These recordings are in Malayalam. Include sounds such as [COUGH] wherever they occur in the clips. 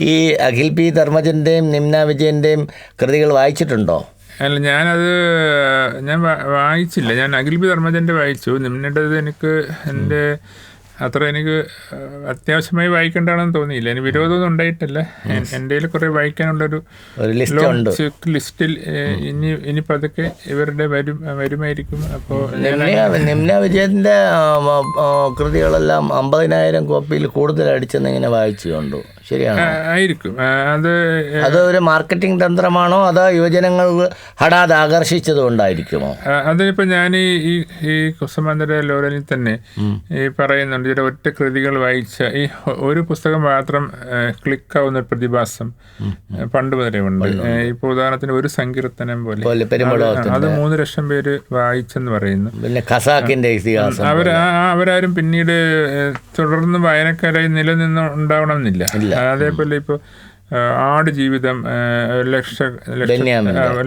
ഈ അഖിൽ പി ധർമ്മജന്റെയും നിംന വിജയന്റെയും കൃതികൾ വായിച്ചിട്ടുണ്ടോ? അല്ല ഞാനത് ഞാൻ വായിച്ചില്ല. ഞാൻ അഖിൽ പി ധർമ്മജന്റെ വായിച്ചു. നിമ്നേണ്ടത് എനിക്ക് എന്റെ അത്ര എനിക്ക് അത്യാവശ്യമായി വായിക്കേണ്ടതാണെന്ന് തോന്നിയില്ല. എനിക്ക് വിരോധമൊന്നും ഉണ്ടായിട്ടില്ല. എൻ- എന്റെ കയ്യിൽ കുറേ വായിക്കാനുള്ളൊരു ലിസ്റ്റിൽ ഇനി ഇനി പതുക്കെ ഇവരുടെ വരും വരുമായിരിക്കും. അപ്പോൾ നിമ്ന നിമ്ന വിജയന്റെ കൃതികളെല്ലാം അമ്പതിനായിരം കോപ്പിയിൽ കൂടുതൽ അടിച്ചെന്ന് ഇങ്ങനെ വായിച്ചു കണ്ടു ശരിയാണോ? ആയിരിക്കും. അത് അത് ഒരു മാർക്കറ്റിംഗ് തന്ത്രമാണോ? അതോ യുവജനങ്ങൾ ഹടാത് ആകർഷിച്ചത് കൊണ്ടായിരിക്കുമോ? ആ, അതിനിപ്പോ ഞാൻ ഈ ഈ- കുസമാന്തര ലോറനിൽ തന്നെ ഈ പറയുന്നുണ്ട് ചില ഒറ്റ കൃതികൾ വായിച്ച ഈ ഒരു പുസ്തകം മാത്രം ക്ലിക്കാവുന്ന പ്രതിഭാസം പണ്ട് മുതലേ ഉണ്ട്. ഇപ്പൊ ഉദാഹരണത്തിന് ഒരു സങ്കീർത്തനം പോലെ. അത് മൂന്ന് ലക്ഷം പേര് വായിച്ചെന്ന് പറയുന്നു. പിന്നെ ഖസാക്കിന്റെ ഇതിഹാസം അവർ അവരാരും പിന്നീട് തുടർന്ന് വായനക്കാരായി നിലനിന്ന് ഉണ്ടാവണമെന്നില്ല. അതേപോലെ ഇപ്പോൾ ആട് ജീവിതം ലക്ഷ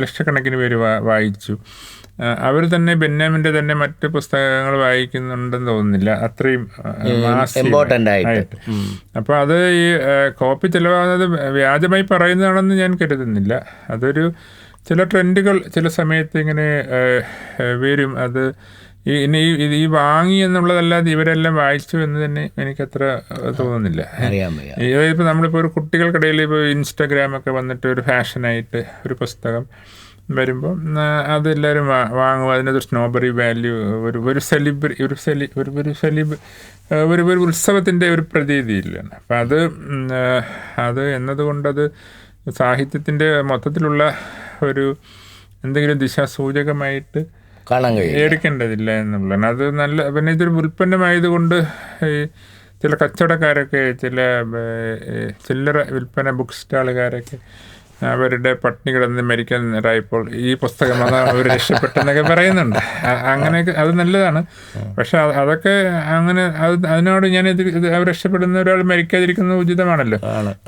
ലക്ഷക്കണക്കിന് പേര് വായിച്ചു. അവർ തന്നെ ബെന്യാമിന്റെ തന്നെ മറ്റു പുസ്തകങ്ങൾ വായിക്കുന്നുണ്ടെന്ന് തോന്നുന്നില്ല. അത്രയും ഇമ്പോർട്ടന്റ് ആയിട്ട്. അപ്പോൾ അത് ഈ കോപ്പി ചിലവാകുന്നത് വ്യാജമായി പറയുന്നതാണെന്ന് ഞാൻ കരുതുന്നില്ല. അതൊരു ചില ട്രെൻഡുകൾ ചില സമയത്ത് ഇങ്ങനെ വരും. അത് ഈ ഇനി ഈ- ഇത് ഈ വാങ്ങി എന്നുള്ളതല്ലാതെ ഇവരെല്ലാം വായിച്ചു എന്ന് തന്നെ എനിക്കത്ര തോന്നുന്നില്ല. ഇപ്പോൾ നമ്മളിപ്പോൾ ഒരു കുട്ടികൾക്കിടയിൽ ഇപ്പോൾ ഇൻസ്റ്റാഗ്രാം ഒക്കെ വന്നിട്ട് ഒരു ഫാഷനായിട്ട് ഒരു പുസ്തകം വരുമ്പോൾ അതെല്ലാവരും വാ വാങ്ങും. അതിനൊരു സ്നോബറി വാല്യൂ ഒരു ഒരു സെലിബ്രി ഒരു സെലി ഒരു ഒരു സെലിബ് ഒരു ഒരു ഉത്സവത്തിന്റെ ഒരു പ്രതീതിയില്ലാണ് അപ്പം അത് അത് എന്നതുകൊണ്ടത് സാഹിത്യത്തിന്റെ മൊത്തത്തിലുള്ള ഒരു എന്തെങ്കിലും ദിശാസൂചകമായിട്ട് കാണാൻ കഴിയും എടുക്കേണ്ടതില്ല എന്നുള്ളതാണ്. അത് നല്ല പിന്നെ ഇതൊരു ഉൽപ്പന്നമായതുകൊണ്ട് ഈ ചില കച്ചവടക്കാരൊക്കെ ചില ചില്ലറ വിൽപ്പന ബുക്ക് സ്റ്റാളുകാരൊക്കെ അവരുടെ പട്ടിണി കിടന്ന് മരിക്കാൻ നേരായപ്പോൾ ഈ പുസ്തകം അത് അവർ രക്ഷപ്പെട്ടെന്നൊക്കെ പറയുന്നുണ്ട്. അങ്ങനെയൊക്കെ അത് നല്ലതാണ്. പക്ഷെ അതൊക്കെ അങ്ങനെ അത് അതിനോട് ഞാൻ അവർ രക്ഷപ്പെടുന്ന ഒരാൾ മരിക്കാതിരിക്കുന്നത് ഉചിതമാണല്ലോ.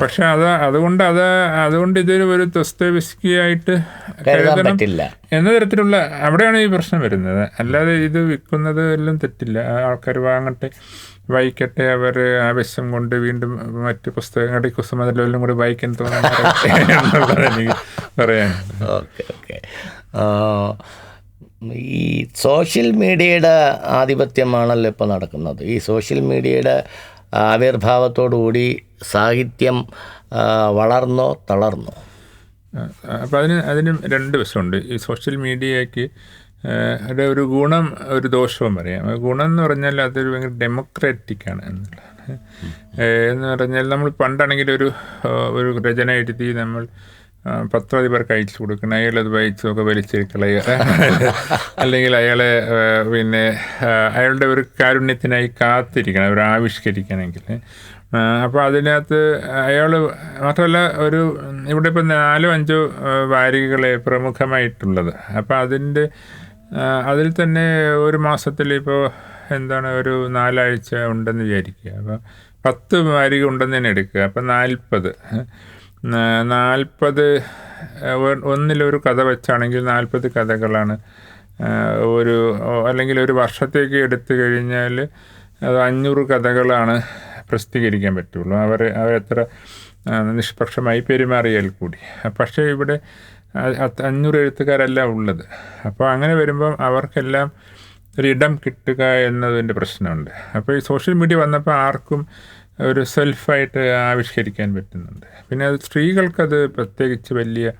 പക്ഷെ അത് അതുകൊണ്ട് അത് അതുകൊണ്ട് ഇതൊരു ഒരു തൊസ്തവിസ്കിയായിട്ട് കരുതണം പറ്റില്ല. എന്ന തരത്തിലുള്ള അവിടെയാണ് ഈ പ്രശ്നം വരുന്നത്. അല്ലാതെ ഇത് വിൽക്കുന്നത് എല്ലാം തെറ്റില്ല. ആൾക്കാർ വാങ്ങട്ടെ വായിക്കട്ടെ അവർ ആവശ്യം കൊണ്ട് വീണ്ടും മറ്റ് പുസ്തകങ്ങളുടെ കുസുമതലെല്ലാം കൂടി വായിക്കാൻ തോന്നുന്നു [LAUGHS] എന്നുള്ളത് പറയാനുണ്ട് ഓക്കെ ഓക്കെ. ഈ സോഷ്യൽ മീഡിയയുടെ ആധിപത്യമാണല്ലോ ഇപ്പോൾ നടക്കുന്നത്. ഈ സോഷ്യൽ മീഡിയയുടെ ആവിർഭാവത്തോടുകൂടി സാഹിത്യം വളർന്നോ തളർന്നോ? അപ്പോൾ അതിന് അതിന് രണ്ട് വശമുണ്ട്. ഈ സോഷ്യൽ മീഡിയയ്ക്ക് അതിന്റെ ഒരു ഗുണം ഒരു ദോഷവും പറയാം. ഗുണം എന്ന് പറഞ്ഞാൽ അതൊരു ഭയങ്കര ഡെമോക്രാറ്റിക് ആണ് എന്നുള്ളതാണ് ഏഹ് എന്ന് പറഞ്ഞാൽ നമ്മൾ പണ്ടാണെങ്കിൽ ഒരു ഒരു രചന എഴുതി നമ്മൾ പത്രാധിപർക്ക് അയച്ചു കൊടുക്കണം. അയാൾ അത് വായിച്ചൊക്കെ വലിച്ചെടുക്കളയുക അല്ലെങ്കിൽ അയാളെ പിന്നെ അയാളുടെ ഒരു കാരുണ്യത്തിനായി കാത്തിരിക്കണം അവർ ആവിഷ്കരിക്കണമെങ്കിൽ. അപ്പോൾ അതിനകത്ത് അയാൾ മാത്രമല്ല ഒരു ഇവിടെ ഇപ്പം നാലോ അഞ്ചോ വാരികകളെ പ്രമുഖമായിട്ടുള്ളത്. അപ്പോൾ അതിന്റെ അതിൽ തന്നെ ഒരു മാസത്തിൽ ഇപ്പോൾ എന്താണ് ഒരു നാലാഴ്ച ഉണ്ടെന്ന് വിചാരിക്കുക. അപ്പം പത്ത് വാരിക ഉണ്ടെന്ന് തന്നെ എടുക്കുക. അപ്പം നാൽപ്പത്. നാൽപ്പത് ഒന്നിലൊരു കഥ വെച്ചാണെങ്കിൽ നാൽപ്പത് കഥകളാണ് ഒരു അല്ലെങ്കിൽ ഒരു വർഷത്തേക്ക് എടുത്തു കഴിഞ്ഞാൽ അത് അഞ്ഞൂറ് കഥകളാണ് പ്രസിദ്ധീകരിക്കാൻ പറ്റുള്ളൂ. അവർ അവരെത്ര നിഷ്പക്ഷമായി പെരുമാറിയാൽ കൂടി. പക്ഷേ ഇവിടെ അഞ്ഞൂറ് എഴുത്തുകാരല്ല ഉള്ളത്. അപ്പോൾ അങ്ങനെ വരുമ്പം അവർക്കെല്ലാം ഒരു ഇടം കിട്ടുക എന്നതിന്റെ പ്രശ്നമുണ്ട്. അപ്പോൾ ഈ സോഷ്യൽ മീഡിയ വന്നപ്പോൾ ആർക്കും ഒരു സെൽഫായിട്ട് ആവിഷ്കരിക്കാൻ പറ്റുന്നുണ്ട്. പിന്നെ അത് സ്ത്രീകൾക്കത് പ്രത്യേകിച്ച് വലിയ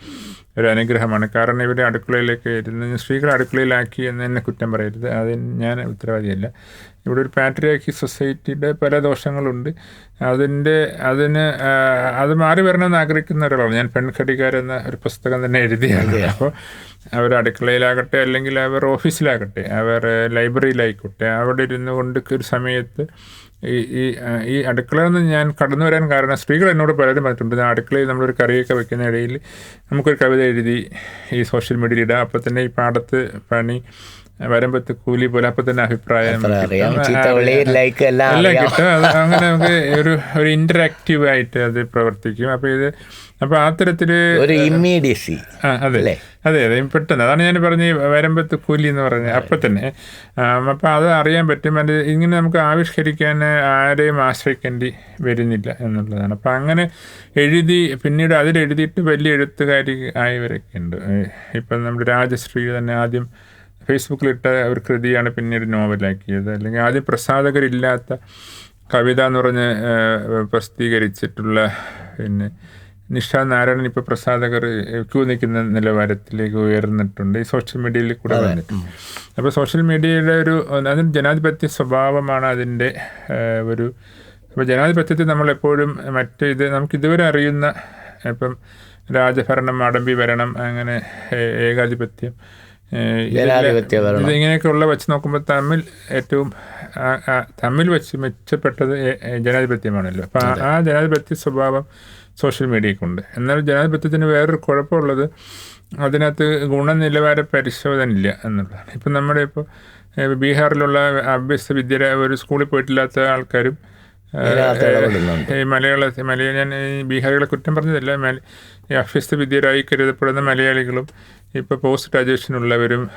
ഒരു അനുഗ്രഹമാണ്. കാരണം ഇവരെ അടുക്കളയിലേക്ക് ഇരുന്ന് സ്ത്രീകളെ അടുക്കളയിലാക്കി എന്ന് തന്നെ കുറ്റം പറയരുത്. അതിന് ഞാൻ ഉത്തരവാദിയല്ല. ഇവിടെ ഒരു പാട്രിയാക്കി സൊസൈറ്റിയുടെ പല ദോഷങ്ങളുണ്ട്. അതിന്റെ അതിന് അത് മാറി വരണമെന്ന് ആഗ്രഹിക്കുന്ന ഒരാളാണ്. ഞാൻ പെൺഘടികാരെന്ന ഒരു പുസ്തകം തന്നെ എഴുതിയാണ്. അപ്പോൾ അവർ അടുക്കളയിലാകട്ടെ അല്ലെങ്കിൽ അവർ ഓഫീസിലാകട്ടെ അവർ ലൈബ്രറിയിലായിക്കോട്ടെ അവിടെ ഇരുന്നു കൊണ്ട് ഒരു സമയത്ത് ഈ ഈ ഈ അടുക്കളയിൽ നിന്ന് ഞാൻ കടന്നു വരാൻ കാരണം സ്ത്രീകൾ എന്നോട് പലരും പറഞ്ഞിട്ടുണ്ട്. ഞാൻ അടുക്കളയിൽ നമ്മളൊരു കറിയൊക്കെ വെക്കുന്ന ഇടയിൽ നമുക്കൊരു കവിത എഴുതി ഈ സോഷ്യൽ മീഡിയയിൽ ഇടാം. അപ്പോൾ തന്നെ ഈ പാടത്ത് പണി വരമ്പത്ത് കൂലി പോലെ അപ്പം തന്നെ അഭിപ്രായം എല്ലാം കിട്ടും. അത് അങ്ങനെ നമുക്ക് ഒരു ഒരു ഇന്ററാക്റ്റീവ് ആയിട്ട് അത് പ്രവർത്തിക്കും. അപ്പോൾ ഇത് അപ്പൊ അത്തരത്തിൽ ഒരു ഇമ്മീഡിയസി. അതെ. അതെ അതെ. പെട്ടെന്ന്. അതാണ് ഞാൻ പറഞ്ഞ വരമ്പത്ത് കൂലി എന്ന് പറഞ്ഞത് അപ്പം തന്നെ അപ്പം അത് അറിയാൻ പറ്റും. അത് ഇങ്ങനെ നമുക്ക് ആവിഷ്കരിക്കാൻ ആരെയും ആശ്രയിക്കേണ്ടി വരുന്നില്ല എന്നുള്ളതാണ്. അപ്പം അങ്ങനെ എഴുതി പിന്നീട് അതിലെഴുതിയിട്ട് വലിയ എഴുത്തുകാരി ആയവരൊക്കെ ഉണ്ട്. ഇപ്പം നമ്മുടെ രാജശ്രീ തന്നെ ആദ്യം ഫേസ്ബുക്കിലിട്ട ഒരു കൃതിയാണ് പിന്നീട് നോവലാക്കിയത്. അല്ലെങ്കിൽ ആദ്യം പ്രസാധകരില്ലാത്ത കവിത എന്ന് പറഞ്ഞ് പ്രസിദ്ധീകരിച്ചിട്ടുള്ള പിന്നെ നിഷ നാരായണൻ ഇപ്പോൾ പ്രസാധകർ ക്യൂ നിൽക്കുന്ന നിലവാരത്തിലേക്ക് ഉയർന്നിട്ടുണ്ട്. ഈ സോഷ്യൽ മീഡിയയിൽ കൂടെ വന്നിട്ട്. അപ്പോൾ സോഷ്യൽ മീഡിയയുടെ ഒരു അതിന് ജനാധിപത്യ സ്വഭാവമാണ് അതിന്റെ ഒരു അപ്പോൾ ജനാധിപത്യത്തിൽ നമ്മളെപ്പോഴും മറ്റ് ഇത് നമുക്ക് ഇതുവരെ അറിയുന്ന ഇപ്പം രാജഭരണം അടമ്പി ഭരണം അങ്ങനെ ഏകാധിപത്യം ഇതിങ്ങനെയൊക്കെയുള്ള വെച്ച് നോക്കുമ്പോൾ തമ്മിൽ ഏറ്റവും തമ്മിൽ വെച്ച് മെച്ചപ്പെട്ടത് ജനാധിപത്യമാണല്ലോ. അപ്പം ആ ജനാധിപത്യ സ്വഭാവം സോഷ്യൽ മീഡിയക്കുണ്ട്. എന്നാൽ ജനാധിപത്യത്തിന് വേറൊരു കുഴപ്പമുള്ളത് അതിനകത്ത് ഗുണനിലവാര പരിശോധന ഇല്ല എന്നുള്ളതാണ്. ഇപ്പം നമ്മുടെ ഇപ്പോൾ ബീഹാറിലുള്ള അഭ്യസ്ത വിദ്യ ഒരു സ്കൂളിൽ പോയിട്ടില്ലാത്ത ആൾക്കാരും ഈ മലയാള മലയാളി ഞാൻ ഈ ബീഹാറികളെ കുറ്റം പറഞ്ഞതല്ല മല ഈ അഭ്യസ്ത വിദ്യരായി കരുതപ്പെടുന്ന മലയാളികളും ഇപ്പോൾ പോസ്റ്റ് ഗ്രാജുവേഷൻ ഉള്ളവരും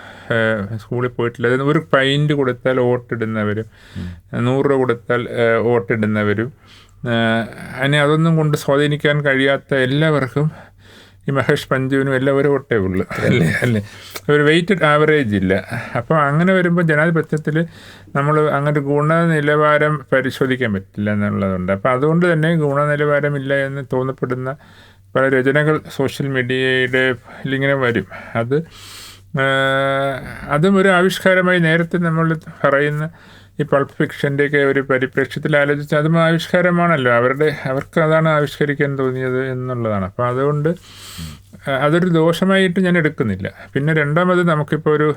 സ്കൂളിൽ പോയിട്ടില്ല. അതായത് ഒരു പൈന്റ് കൊടുത്താൽ വോട്ടിടുന്നവരും നൂറ് രൂപ കൊടുത്താൽ വോട്ടിടുന്നവരും അതിനെ അതൊന്നും കൊണ്ട് സ്വാധീനിക്കാൻ കഴിയാത്ത എല്ലാവർക്കും ഈ മഹേഷ് പഞ്ചുവിനും എല്ലാവരും ഒട്ടേ ഉള്ളൂ. അല്ലേ? അല്ലേ? ഒരു വെയിറ്റഡ് ആവറേജ് ഇല്ല. അപ്പോൾ അങ്ങനെ വരുമ്പോൾ ജനാധിപത്യത്തിൽ നമ്മൾ അങ്ങനെ ഗുണനിലവാരം പരിശോധിക്കാൻ പറ്റില്ല എന്നുള്ളതുണ്ട്. അപ്പോൾ അതുകൊണ്ട് തന്നെ ഗുണനിലവാരമില്ല എന്ന് തോന്നപ്പെടുന്ന പല രചനകൾ സോഷ്യൽ മീഡിയയുടെ ഇങ്ങനെ വരും. അത് അതും ഒരു ആവിഷ്കാരമായി നേരത്തെ നമ്മൾ പറയുന്ന ഈ പൾപ്പ് ഫിക്ഷന്റെയൊക്കെ ഒരു പരിപ്രേക്ഷ്യത്തിൽ ആലോചിച്ച് അതും ആവിഷ്കാരമാണല്ലോ. അവരുടെ അവർക്ക് അതാണ് ആവിഷ്കരിക്കാൻ തോന്നിയത് എന്നുള്ളതാണ്. അപ്പോൾ അതുകൊണ്ട് അതൊരു ദോഷമായിട്ട് ഞാൻ എടുക്കുന്നില്ല. പിന്നെ രണ്ടാമത് നമുക്കിപ്പോൾ ഒരു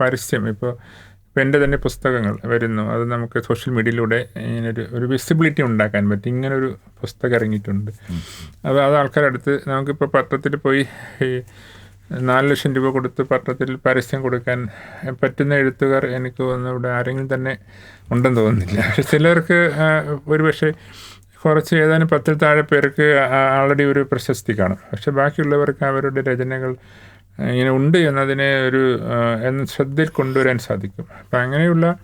പരസ്യം. ഇപ്പോൾ ഇപ്പോൾ എന്റെ തന്നെ പുസ്തകങ്ങൾ വരുന്നു. അത് നമുക്ക് സോഷ്യൽ മീഡിയയിലൂടെ ഇങ്ങനൊരു ഒരു വിസിബിലിറ്റി ഉണ്ടാക്കാൻ പറ്റും. ഇങ്ങനൊരു പുസ്തകം ഇറങ്ങിയിട്ടുണ്ട്. അപ്പോൾ അത് ആൾക്കാരടുത്ത് നമുക്കിപ്പോൾ പത്രത്തിൽ പോയി ഈ നാല് ലക്ഷം രൂപ കൊടുത്ത് പത്രത്തിൽ പരസ്യം കൊടുക്കാൻ പറ്റുന്ന എഴുത്തുകാർ എനിക്ക് തോന്നുന്നു ഇവിടെ ആരെങ്കിലും തന്നെ ഉണ്ടെന്ന് തോന്നുന്നില്ല. ചിലർക്ക് ഒരു ഒരുപക്ഷെ കുറച്ച് ഏതാനും പത്തിൽ താഴെ പേർക്ക് ആൾറെഡി ഒരു പ്രശസ്തി കാണും. പക്ഷെ ബാക്കിയുള്ളവർക്ക് അവരുടെ രചനകൾ ഇങ്ങനെ ഉണ്ട് എന്നതിനെ ഒരു എന്ന ശ്രദ്ധയിൽ കൊണ്ടുവരാൻ സാധിക്കും. അപ്പം അങ്ങനെയുള്ള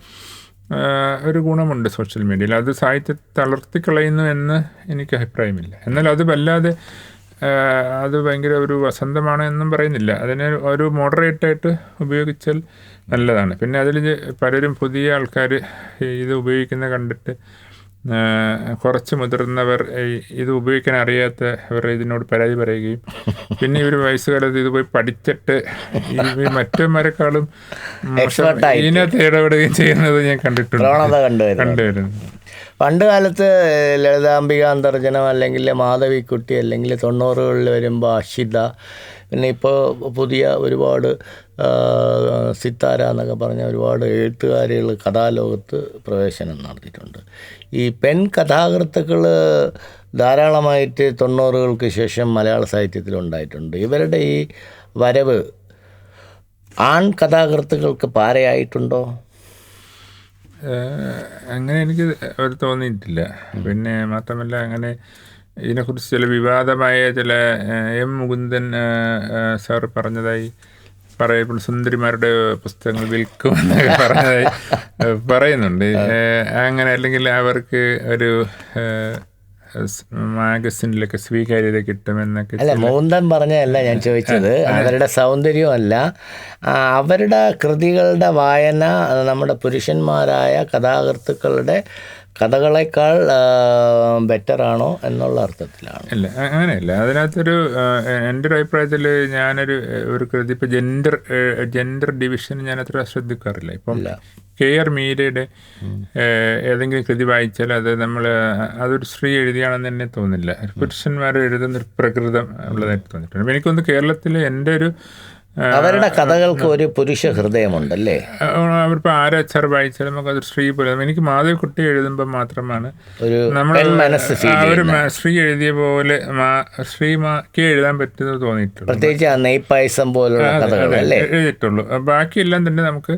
ഒരു ഗുണമുണ്ട് സോഷ്യൽ മീഡിയയിൽ. അത് സാഹിത്യം തളർത്തിക്കളയുന്നു എന്ന് എനിക്ക് അഭിപ്രായമില്ല. എന്നാൽ അത് വല്ലാതെ അത് ഭയങ്കര ഒരു വസന്തമാണ് എന്നും പറയുന്നില്ല. അതിനെ ഒരു മോഡറേറ്റ് ആയിട്ട് ഉപയോഗിച്ചാൽ നല്ലതാണ്. പിന്നെ അതിൽ പലരും പുതിയ ആൾക്കാർ ഇത് ഉപയോഗിക്കുന്ന കണ്ടിട്ട് കുറച്ച് മുതിർന്നവർ ഇത് ഉപയോഗിക്കാൻ അറിയാത്തവർ ഇതിനോട് പരാതി പറയുകയും പിന്നെ ഇവർ വയസ്സുകാലത്ത് ഇത് പോയി പഠിച്ചിട്ട് മറ്റന്മാരെക്കാളും. ഇതിനകത്ത് ഇടപെടുകയും ചെയ്യുന്നത് ഞാൻ കണ്ടിട്ടുണ്ട്. കണ്ടുവരുന്നു പണ്ട് കാലത്ത് ലളിതാംബിക അന്തർജനം അല്ലെങ്കിൽ മാധവിക്കുട്ടി അല്ലെങ്കിൽ തൊണ്ണൂറുകളിൽ വരുമ്പോൾ അഷിത പിന്നെ ഇപ്പോൾ പുതിയ ഒരുപാട് സിത്താര എന്നൊക്കെ പറഞ്ഞ ഒരുപാട് എഴുത്തുകാരികൾ കഥാലോകത്ത് പ്രവേശനം നടത്തിയിട്ടുണ്ട്. ഈ പെൺ കഥാകൃത്തുക്കൾ ധാരാളമായിട്ട് തൊണ്ണൂറുകൾക്ക് ശേഷം മലയാള സാഹിത്യത്തിൽ ഉണ്ടായിട്ടുണ്ട്. ഇവരുടെ ഈ വരവ് ആൺ കഥാകൃത്തുക്കൾക്ക് പാരയായിട്ടുണ്ടോ? അങ്ങനെ എനിക്ക് ഒരു തോന്നിയിട്ടില്ല. പിന്നെ മാത്രമല്ല അങ്ങനെ ഇതിനെക്കുറിച്ച് ചില വിവാദമായ ചില എം മുകുന്ദൻ സാർ പറഞ്ഞതായി പറയപ്പെടുന്ന സുന്ദരിമാരുടെ പുസ്തകങ്ങൾ വിൽക്കും എന്നൊക്കെ പറഞ്ഞതായി പറയുന്നുണ്ട്. അങ്ങനെ അല്ലെങ്കിൽ അവർക്ക് ഒരു മാഗസിനിലൊക്കെ സ്വീകാര്യത കിട്ടുമെന്നൊക്കെ അല്ല മൂന്തൻ പറഞ്ഞതല്ല ഞാൻ ചോദിച്ചത്. അവരുടെ സൗന്ദര്യമല്ല. അല്ല അവരുടെ കൃതികളുടെ വായന നമ്മുടെ പുരുഷന്മാരായ കഥാകൃത്തുക്കളുടെ കഥകളെക്കാൾ ആണോ എന്നുള്ള അർത്ഥത്തിലാണ്. അല്ല അങ്ങനെയല്ല. അതിനകത്തൊരു എന്റെ ഒരു അഭിപ്രായത്തിൽ ഞാനൊരു ഒരു കൃതി ഇപ്പോൾ ജെൻഡർ ജെൻഡർ ഡിവിഷൻ ഞാൻ അത്ര ശ്രദ്ധിക്കാറില്ല. ഇപ്പം കെ ആർ മീരയുടെ ഏതെങ്കിലും കൃതി വായിച്ചാൽ അത് നമ്മൾ അതൊരു സ്ത്രീ എഴുതിയാണെന്ന് തന്നെ തോന്നില്ല. പുരുഷന്മാർ എഴുതുന്ന ഒരു പ്രകൃതം ഉള്ളതായിട്ട് തോന്നിയിട്ടുണ്ട്. എനിക്കൊന്ന് കേരളത്തിൽ എന്റെ ഒരു അവരുടെ കഥകൾക്ക് ഒരു പുരുഷ ഹൃദയമുണ്ടല്ലേ? അവരിപ്പോൾ ആരച്ചാർ വായിച്ചാലും നമുക്ക് അത് സ്ത്രീ പോലെ എനിക്ക് മാധവിക്കുട്ടി എഴുതുമ്പോൾ മാത്രമാണ് ഒരു സ്ത്രീ എഴുതിയ പോലെ ശ്രീമാക്ക് എഴുതാൻ പറ്റുന്നത് തോന്നിയിട്ടുള്ളൂ പ്രത്യേകിച്ച് ആ നെയ്പായസം പോലുള്ള എഴുതിയിട്ടുള്ളൂ. ബാക്കിയെല്ലാം തന്നെ നമുക്ക്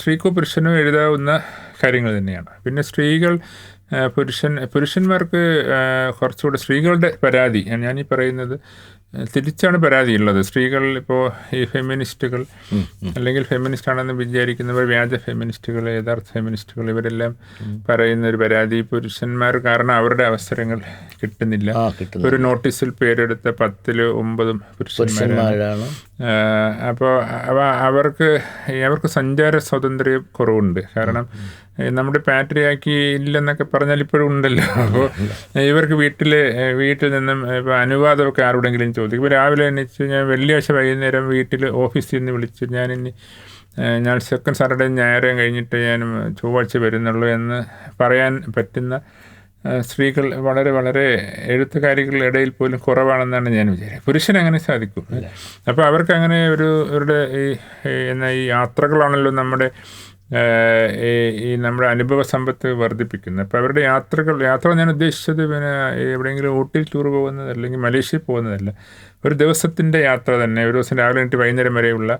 സ്ത്രീക്കോ പുരുഷനോ എഴുതാവുന്ന കാര്യങ്ങൾ തന്നെയാണ്. പിന്നെ സ്ത്രീകൾ പുരുഷൻ പുരുഷന്മാർക്ക് കുറച്ചുകൂടെ സ്ത്രീകളുടെ പരാതി. ഞാൻ ഈ പറയുന്നത് തിരിച്ചാണ് പരാതിയുള്ളത്. സ്ത്രീകൾ ഇപ്പോൾ ഈ ഫെമിനിസ്റ്റുകൾ അല്ലെങ്കിൽ ഫെമിനിസ്റ്റ് ആണെന്ന് വിചാരിക്കുന്നവർ വ്യാജ ഫെമിനിസ്റ്റുകൾ യഥാർത്ഥ ഫെമിനിസ്റ്റുകൾ ഇവരെല്ലാം പറയുന്ന ഒരു പരാതി. പുരുഷന്മാർ കാരണം അവരുടെ അവസരങ്ങൾ കിട്ടുന്നില്ല. ഒരു നോട്ടീസിൽ പേരെടുത്ത പത്തിൽ ഒമ്പതും പുരുഷന്മാരാണ്. അപ്പോൾ അവർക്ക് അവർക്ക് സഞ്ചാര സ്വാതന്ത്ര്യം കുറവുണ്ട്. കാരണം നമ്മുടെ പാട്രിയാക്കി ഇല്ലെന്നൊക്കെ പറഞ്ഞാൽ ഇപ്പോഴും ഉണ്ടല്ലോ. അപ്പോൾ ഇവർക്ക് വീട്ടിൽ വീട്ടിൽ നിന്നും ഇപ്പോൾ അനുവാദമൊക്കെ ആരോടെങ്കിലും ചോദിക്കും. ഇപ്പോൾ രാവിലെ എണീച്ച് ഞാൻ വെള്ളിയാഴ്ച വൈകുന്നേരം വീട്ടിൽ ഓഫീസിൽ നിന്ന് വിളിച്ച് ഞാൻ ഇനി ഞാൻ സെക്കൻഡ് സാറ്റർഡേ ഞായറും കഴിഞ്ഞിട്ട് ഞാൻ ചൊവ്വാഴ്ച വരുന്നുള്ളൂ എന്ന് പറയാൻ പറ്റുന്ന സ്ത്രീകൾ വളരെ വളരെ എഴുത്തുകാരികളുടെ ഇടയിൽ പോലും കുറവാണെന്നാണ് ഞാൻ വിചാരിക്കുന്നത്. പുരുഷൻ അങ്ങനെ സാധിക്കും. അപ്പോൾ അവർക്ക് അങ്ങനെ ഒരു അവരുടെ ഈ എന്നാ ഈ യാത്രകളാണല്ലോ നമ്മുടെ ഈ ഈ നമ്മുടെ അനുഭവ സമ്പത്ത് വർദ്ധിപ്പിക്കുന്നത് അപ്പോൾ അവരുടെ യാത്രകൾ യാത്ര ഞാൻ ഉദ്ദേശിച്ചത് പിന്നെ എവിടെയെങ്കിലും ഊട്ടിയിൽ ടൂർ പോകുന്നത് അല്ലെങ്കിൽ മലേഷ്യയിൽ പോകുന്നതല്ല. ഒരു ദിവസത്തിന്റെ യാത്ര തന്നെ ഒരു ദിവസം രാവിലെ എനിക്ക് വൈകുന്നേരം വരെയുള്ള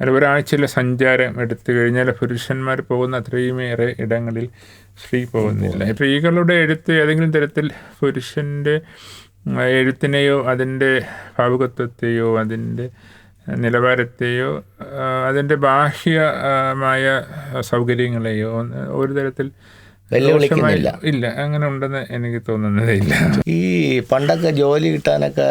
അല്ല ഒരാഴ്ചയിലെ സഞ്ചാരം എടുത്തു കഴിഞ്ഞാൽ പുരുഷന്മാർ പോകുന്ന അത്രയുമേറെ ഇടങ്ങളിൽ സ്ത്രീ പോകുന്നില്ല. സ്ത്രീകളുടെ എഴുത്ത് ഏതെങ്കിലും തരത്തിൽ പുരുഷന്റെ എഴുത്തിനെയോ അതിന്റെ ഭാവുകത്വത്തെയോ അതിന്റെ നിലവാരത്തെയോ അതിന്റെ ബാഹ്യമായ സൗകര്യങ്ങളെയോ ഒരു തരത്തിൽ വെല്ലുവിളിക്കുന്നില്ല. ഇല്ല. അങ്ങനെ ഉണ്ടെന്ന് എനിക്ക് തോന്നുന്നതില്ല ഈ പണ്ടൊക്കെ ജോലി കിട്ടാനൊക്കെ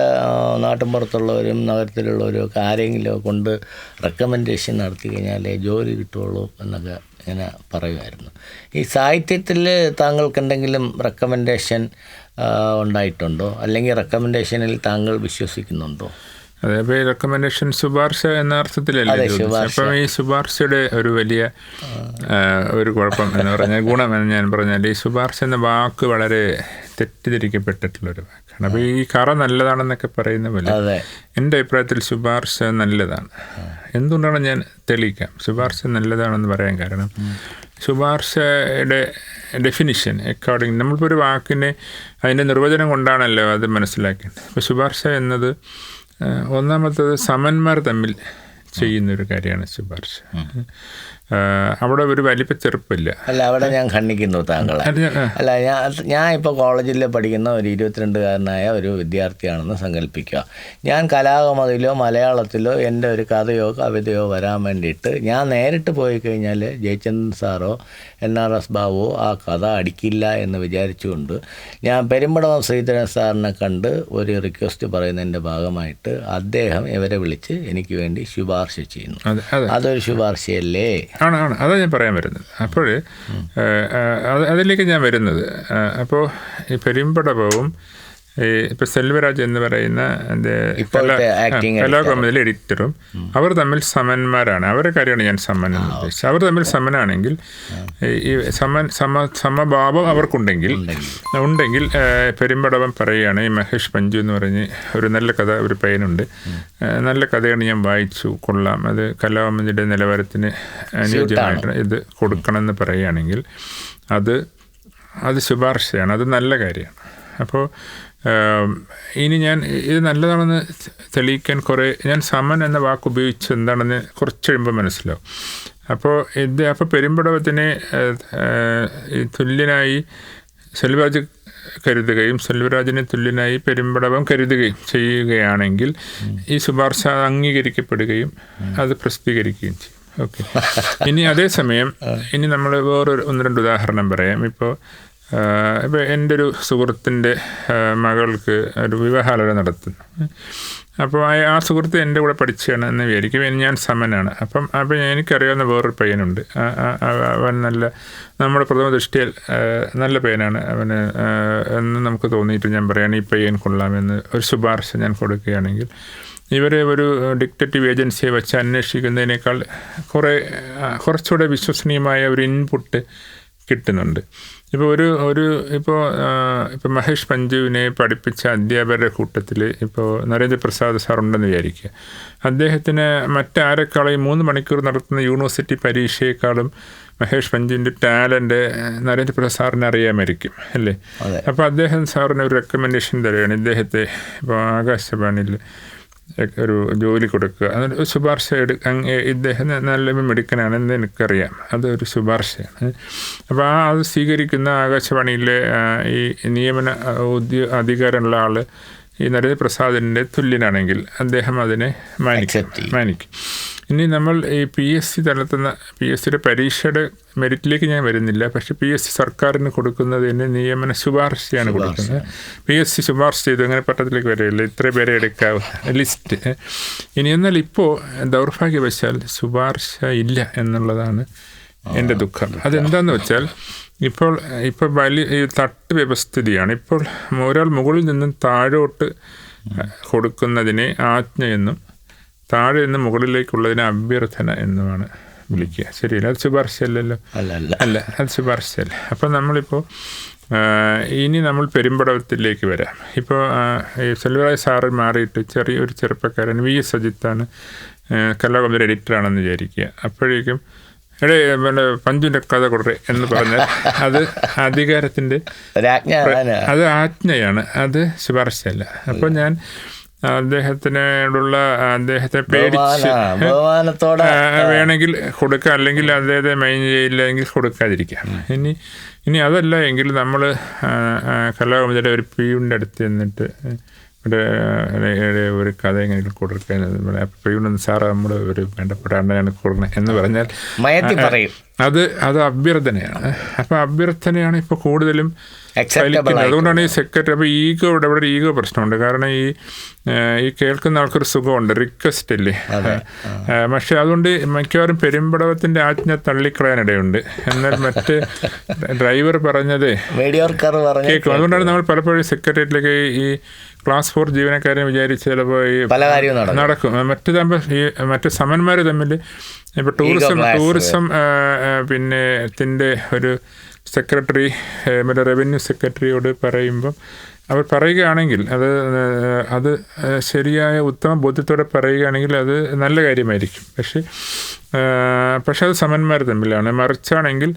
നാട്ടിൻപുറത്തുള്ളവരും നഗരത്തിലുള്ളവരും ഒക്കെ ആരെങ്കിലും കൊണ്ട് റെക്കമെൻഡേഷൻ നടത്തി കഴിഞ്ഞാലേ ജോലി കിട്ടുള്ളൂ എന്നൊക്കെ ഇങ്ങനെ പറയുമായിരുന്നു. ഈ സാഹിത്യത്തിൽ താങ്കൾക്ക് എന്തെങ്കിലും റെക്കമെൻഡേഷൻ ഉണ്ടായിട്ടുണ്ടോ? അല്ലെങ്കിൽ റെക്കമെൻഡേഷനിൽ താങ്കൾ വിശ്വസിക്കുന്നുണ്ടോ? അതെ അപ്പോൾ ഈ റെക്കമെൻഡേഷൻ ശുപാർശ എന്ന അർത്ഥത്തിലല്ലേ. അപ്പം ഈ ശുപാർശയുടെ ഒരു വലിയ ഒരു കുഴപ്പം എന്ന് പറഞ്ഞാൽ ഗുണം എന്ന് ഞാൻ പറഞ്ഞാൽ ഈ ശുപാർശ എന്ന വാക്ക് വളരെ തെറ്റിദ്ധരിക്കപ്പെട്ടിട്ടുള്ള ഒരു വാക്കാണ്. അപ്പോൾ ഈ കറ നല്ലതാണെന്നൊക്കെ പറയുന്ന പോലെ എന്റെ അഭിപ്രായത്തിൽ ശുപാർശ നല്ലതാണ്. എന്തുകൊണ്ടാണ് ഞാൻ തെളിയിക്കാം? ശുപാർശ നല്ലതാണെന്ന് പറയാൻ കാരണം ശുപാർശയുടെ ഡെഫിനിഷൻ അക്കോർഡിംഗ് നമ്മളിപ്പോൾ ഒരു വാക്കിനെ അതിന്റെ നിർവചനം കൊണ്ടാണല്ലോ അത് മനസ്സിലാക്കേണ്ടത്. അപ്പോൾ ശുപാർശ എന്നത് ഒന്നാമത്തത് സമന്മാർ തമ്മിൽ ചെയ്യുന്നൊരു കാര്യമാണ് ശുപാർശ. അവിടെ ഒരു വലിപ്പ ചെറുപ്പില്ല. അല്ല അവിടെ ഞാൻ ഖണ്ഡിക്കുന്നു താങ്കളെ. അല്ല ഞാൻ ഞാൻ ഇപ്പോൾ കോളേജിൽ പഠിക്കുന്ന ഒരു ഇരുപത്തിരണ്ടുകാരനായ ഒരു വിദ്യാർത്ഥിയാണെന്ന് സങ്കല്പിക്കുക. ഞാൻ കലാകമതിലോ മലയാളത്തിലോ എന്റെ ഒരു കഥയോ കവിതയോ വരാൻ വേണ്ടിയിട്ട് ഞാൻ നേരിട്ട് പോയി കഴിഞ്ഞാൽ ജയചന്ദ്രൻ സാറോ എൻ ആർ എസ് ബാബുവോ ആ കഥ അടിക്കില്ല എന്ന് വിചാരിച്ചുകൊണ്ട് ഞാൻ പെരുമ്പടവം ശ്രീധരൻ സാറിനെ കണ്ട് ഒരു റിക്വസ്റ്റ് പറയുന്നതിന്റെ ഭാഗമായിട്ട് അദ്ദേഹം ഇവരെ വിളിച്ച് എനിക്ക് വേണ്ടി ശുപാർശ ചെയ്യുന്നു. അതെ അതെ. അതൊരു ശുപാർശയല്ലേ? ആണ് ആണ്. അതാണ് ഞാൻ പറയാൻ വരുന്നത്. അപ്പോൾ അതിലേക്ക് ഞാൻ വരുന്നത്. അപ്പോൾ ഈ പെരുമ്പടവവും ഈ ഇപ്പം സെൽവരാജ് എന്ന് പറയുന്ന കലാകൗമുദിലെ എഡിറ്ററും അവർ തമ്മിൽ സമന്മാരാണ്. അവരുടെ കാര്യമാണ് ഞാൻ സമൻ എന്ന് ഉദ്ദേശിച്ചത്. അവർ തമ്മിൽ സമനാണെങ്കിൽ ഈ- സമൻ സമ സമഭാവം അവർക്കുണ്ടെങ്കിൽ ഉണ്ടെങ്കിൽ. പെരുമ്പടവൻ പെരുമ്പടവം പറയുകയാണ് ഈ മഹേഷ് പഞ്ചു എന്ന് പറഞ്ഞ് ഒരു നല്ല കഥ ഒരു പയ്യനുണ്ട്. നല്ല കഥയാണ് ഞാൻ വായിച്ചു. കൊള്ളാം. അത് കലാമതിയുടെ നിലവാരത്തിന് അനുയോജ്യമായിട്ട് ഇത് കൊടുക്കണമെന്ന് പറയുകയാണെങ്കിൽ അത് അത് ശുപാർശയാണ്. അത് നല്ല കാര്യമാണ്. അപ്പോൾ ഇനി ഞാൻ ഇത് നല്ലതാണെന്ന് തെളിയിക്കാൻ കുറേ ഞാൻ സമൻ എന്ന വാക്ക് ഉപയോഗിച്ച് എന്താണെന്ന് കുറച്ച് കഴിയുമ്പോൾ മനസ്സിലാവും. അപ്പോൾ ഇത് അപ്പോൾ പെരുമ്പടവത്തിനെ തുല്യനായി സെൽവരാജ് കരുതുകയും സെൽവരാജിനെ തുല്യനായി പെരുമ്പടവം കരുതുകയും ചെയ്യുകയാണെങ്കിൽ ഈ ശുപാർശ അംഗീകരിക്കപ്പെടുകയും അത് പ്രസിദ്ധീകരിക്കുകയും ചെയ്യും. ഓക്കെ. ഇനി അതേസമയം ഇനി നമ്മൾ വേറൊരു ഒന്ന് രണ്ട് ഉദാഹരണം പറയാം. ഇപ്പോൾ ഇപ്പോൾ എന്റെ ഒരു സുഹൃത്തിന്റെ മകൾക്ക് ഒരു വിവാഹാലോചന നടത്തുന്നു. അപ്പോൾ ആ സുഹൃത്ത് എന്റെ കൂടെ പഠിച്ചാണ് എന്ന് വിചാരിക്കും. ഞാൻ സമനാണ്. അപ്പം അപ്പം എനിക്കറിയാവുന്ന വേറൊരു പയ്യനുണ്ട്. അവൻ നല്ല നമ്മുടെ പ്രഥമ ദൃഷ്ടിയിൽ നല്ല പയ്യനാണ്. അവന് എന്ന് നമുക്ക് തോന്നിയിട്ട് ഞാൻ പറയുകയാണ് ഈ പയ്യൻ കൊള്ളാമെന്ന് ഒരു ശുപാർശ ഞാൻ കൊടുക്കുകയാണെങ്കിൽ. ഇവരെ ഒരു ഡിക്റ്റേറ്റീവ് ഏജൻസിയെ വെച്ച് അന്വേഷിക്കുന്നതിനേക്കാൾ കുറേ കുറച്ചുകൂടെ വിശ്വസനീയമായ ഒരു ഇൻപുട്ട് കിട്ടുന്നുണ്ട്. ഇപ്പോൾ ഒരു ഒരു ഇപ്പോൾ ഇപ്പോൾ മഹേഷ് പഞ്ജുവിനെ പഠിപ്പിച്ച അധ്യാപകരുടെ കൂട്ടത്തിൽ ഇപ്പോൾ നരേന്ദ്രപ്രസാദ് സാർ ഉണ്ടെന്ന് വിചാരിക്കുക. അദ്ദേഹത്തിന് മറ്റാരെക്കാളും മൂന്ന് മണിക്കൂർ നടത്തുന്ന യൂണിവേഴ്സിറ്റി പരീക്ഷയെക്കാളും മഹേഷ് പഞ്ചുവിന്റെ ടാലന്റ് നരേന്ദ്രപ്രസാദ് സാറിന് അറിയാമായിരിക്കും അല്ലേ? അപ്പോൾ അദ്ദേഹം സാറിന് ഒരു റെക്കമെൻഡേഷൻ തരികയാണ്. ഇദ്ദേഹത്തെ ഇപ്പോൾ ആകാശവാണിയിൽ ഒരു ജോലി കൊടുക്കുക. അതൊരു ശുപാർശ എടു അങ്ങ് ഇദ്ദേഹം നല്ല മിടുക്കനാണെന്ന് എനിക്കറിയാം. അതൊരു ശുപാർശയാണ്. അപ്പോൾ ആ അത് സ്വീകരിക്കുന്ന ആകാശവാണിയിലെ ഈ നിയമന ഉദ്യോ അധികാരമുള്ള ആൾ ഈ നരേന്ദ്രപ്രസാദിന്റെ തുല്യനാണെങ്കിൽ അദ്ദേഹം അതിനെ മാനിക്കും. മാനിക്കും. ഇനി നമ്മൾ ഈ പി എസ് സി തലത്തുന്ന പി എസ് സിയുടെ പരീക്ഷയുടെ മെറിറ്റിലേക്ക് ഞാൻ വരുന്നില്ല. പക്ഷേ പി എസ് സി സർക്കാരിന് കൊടുക്കുന്നതിന് നിയമന ശുപാർശയാണ് കൊടുക്കുന്നത്. പി എസ് സി ശുപാർശ ചെയ്തു. അങ്ങനെ പട്ടത്തിലേക്ക് വരില്ല ഇത്ര പേരെ എടുക്കാവ്. ലിസ്റ്റ് ഇനി എന്നാൽ ഇപ്പോൾ ദൗർഭാഗ്യവശാൽ ശുപാർശ ഇല്ല എന്നുള്ളതാണ് എന്റെ ദുഃഖം. അതെന്താന്ന് വെച്ചാൽ ഇപ്പോൾ ഇപ്പോൾ വലിയ ഈ തട്ട് വ്യവസ്ഥിതിയാണ്. ഇപ്പോൾ ഒരാൾ മുകളിൽ നിന്നും താഴോട്ട് കൊടുക്കുന്നതിനെ ആജ്ഞ എന്നും താഴെ നിന്ന് മുകളിലേക്കുള്ളതിനെ അഭ്യർത്ഥന എന്നുമാണ് വിളിക്കുക. ശരിയല്ല? അത് ശുപാർശയല്ലല്ലോ അല്ല അത് ശുപാർശയല്ല അപ്പം നമ്മളിപ്പോൾ ഇനി നമ്മൾ പെരുമ്പടവത്തിലേക്ക് വരാം. ഇപ്പോൾ സെൽവറായ സാറ് മാറിയിട്ട് ചെറിയൊരു ചെറുപ്പക്കാരൻ വി എസ് അജിത്താണ് കലാകുമാരി എഡിറ്ററാണെന്ന് വിചാരിക്കുക. അപ്പോഴേക്കും എടേ പിന്നെ കഥ കൊടുക്കേ എന്ന് പറഞ്ഞാൽ അത് അധികാരത്തിന്റെ അത് ആജ്ഞയാണ്. അത് ശുപാർശയല്ല. അപ്പോൾ ഞാൻ അദ്ദേഹത്തിനോടുള്ള അദ്ദേഹത്തെ പേടിച്ച് വേണമെങ്കിൽ കൊടുക്കുക അല്ലെങ്കിൽ അദ്ദേഹത്തെ മൈൻഡ് ചെയ്യില്ലെങ്കിൽ കൊടുക്കാതിരിക്കാം. ഇനി ഇനി അതല്ല എങ്കിൽ നമ്മൾ കലാകൗമുദിയുടെ ഒരു പിയുടെ അടുത്ത് ചെന്നിട്ട് ഒരു കഥ ഇങ്ങനെ കൊടുക്കുന്നത് പിയൂണെന്ന് സാറ് നമ്മുടെ ഒരു വേണ്ടപ്പെട്ട അണ്ണനാണ് കൊടുക്കണം എന്ന് പറഞ്ഞാൽ അത് അത് അഭ്യർത്ഥനയാണ്. അപ്പം അഭ്യർത്ഥനയാണ് ഇപ്പോൾ കൂടുതലും ഫലിക്കുന്നത്. അതുകൊണ്ടാണ് ഈ സെക്രട്ടറി അപ്പോൾ ഈഗോ ഇവിടെ ഇവിടെ ഈഗോ പ്രശ്നമുണ്ട്. കാരണം ഈ ഈ കേൾക്കുന്ന ആൾക്കൊരു സുഖമുണ്ട്. റിക്വസ്റ്റ് അല്ലേ പക്ഷേ അതുകൊണ്ട് മിക്കവാറും പെരുമ്പടവത്തിന്റെ ആജ്ഞ തള്ളിക്കളയാനിടയുണ്ട്. എന്നാൽ മറ്റ് ഡ്രൈവർ പറഞ്ഞത് കേൾക്കും. അതുകൊണ്ടാണ് നമ്മൾ പലപ്പോഴും സെക്രട്ടേറിയറ്റിലേക്ക് ഈ ക്ലാസ് ഫോർ ജീവനക്കാരെ വിചാരിച്ച് ചിലപ്പോൾ ഈ പല കാര്യവും നടക്കും. മറ്റു തമ്മിൽ ഈ മറ്റു സമന്മാർ തമ്മിൽ ഇപ്പോൾ ടൂറിസം ടൂറിസം പിന്നെ ത്തിന്റെ ഒരു സെക്രട്ടറി മറ്റേ റവന്യൂ സെക്രട്ടറിയോട് പറയുമ്പം അവർ പറയുകയാണെങ്കിൽ അത് അത് ശരിയായ ഉത്തമ ബോധ്യത്തോടെ പറയുകയാണെങ്കിൽ അത് നല്ല കാര്യമായിരിക്കും. പക്ഷേ പക്ഷേ അത് സമന്മാർ തമ്മിലാണ്. മറിച്ചാണെങ്കിൽ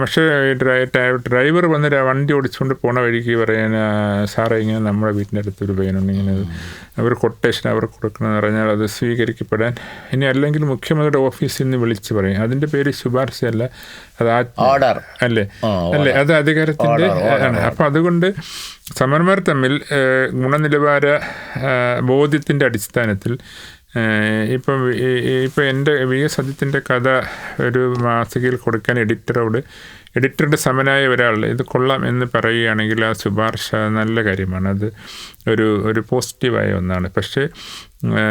പക്ഷേ ഡ്രൈവർ വന്ന് വണ്ടി ഓടിച്ചുകൊണ്ട് പോണ വഴിക്ക് പറയാൻ സാറേ ഇങ്ങനെ നമ്മുടെ വീട്ടിന്റെ അടുത്തൊരു പയ്യനുണ്ട് ഇങ്ങനെ അവർ കൊട്ടേഷൻ അവർ കൊടുക്കണമെന്ന് പറഞ്ഞാൽ അത് സ്വീകരിക്കപ്പെടാൻ. ഇനി അല്ലെങ്കിൽ മുഖ്യമന്ത്രിയുടെ ഓഫീസിൽ നിന്ന് വിളിച്ച് പറയും. അതിന്റെ പേര് ശുപാർശയല്ല അത് ഓർഡർ അല്ലേ? അല്ലേ? അത് അധികാരത്തിന്റെ ആണ്. അപ്പം അതുകൊണ്ട് സമന്മാർ തമ്മിൽ ഗുണനിലവാര ബോധ്യത്തിന്റെ അടിസ്ഥാനത്തിൽ ഇപ്പം ഇപ്പം എന്റെ വി എസ് സത്യത്തിന്റെ കഥ ഒരു മാസികയിൽ കൊടുക്കാൻ എഡിറ്ററോട് എഡിറ്ററുടെ സമനായ ഒരാൾ ഇത് കൊള്ളാം എന്ന് പറയുകയാണെങ്കിൽ ആ ശുപാർശ നല്ല കാര്യമാണ്. അത് ഒരു ഒരു പോസിറ്റീവായ ഒന്നാണ്. പക്ഷേ